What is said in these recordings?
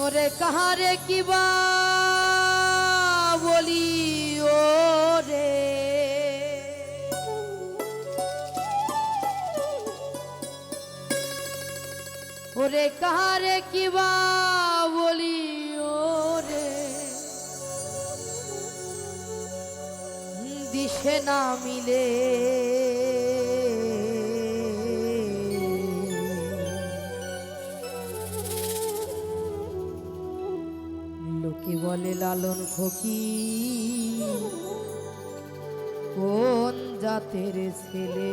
ওরে কাহারে কিবা বলি ও রে ওরে কাহারে কিবা বলি ও রে দিশে না মিলে বলে লালন ফকি কোন জাতের ছেলে?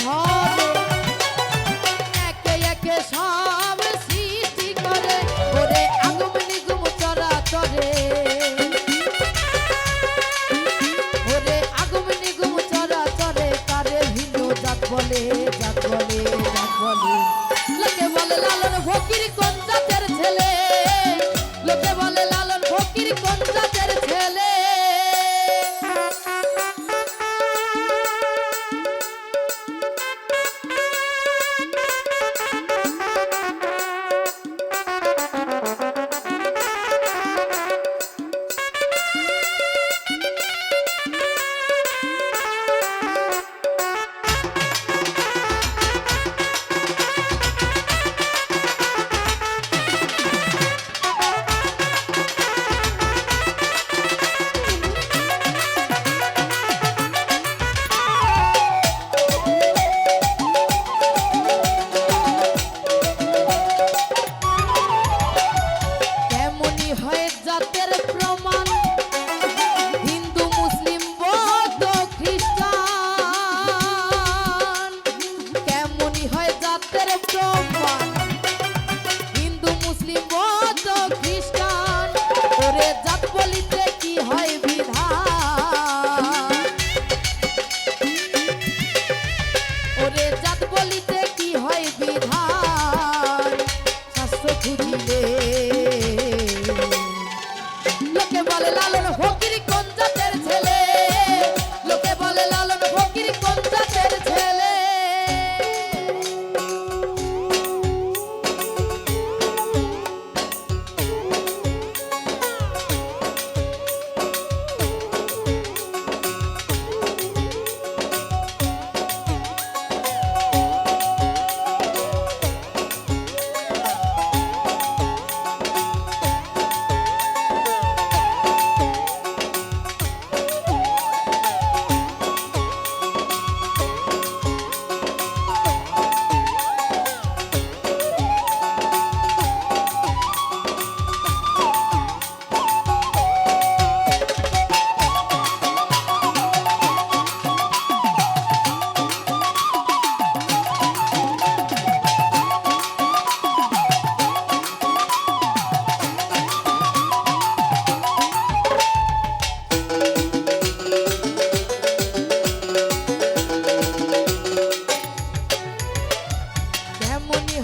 ধরে। একে একে সব সৃষ্টি করে, ওরে আগুম নিগুম চরাচরে ওরে আগুম নিগুম চরাচরে কারে ভিন্ন জাত বলে? হয়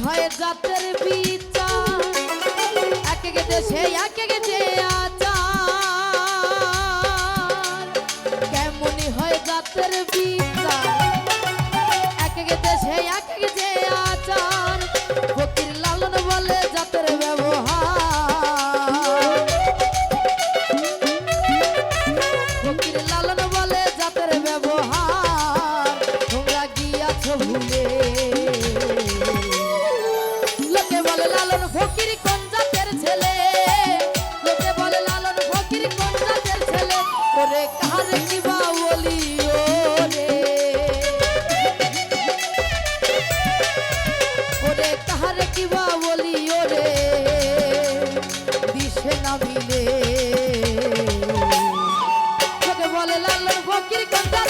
হয় জাতের বিচার। এক এক দেশে এক এক যে আচার। কেমনই হয় জাতের বিচার? ফকির কথা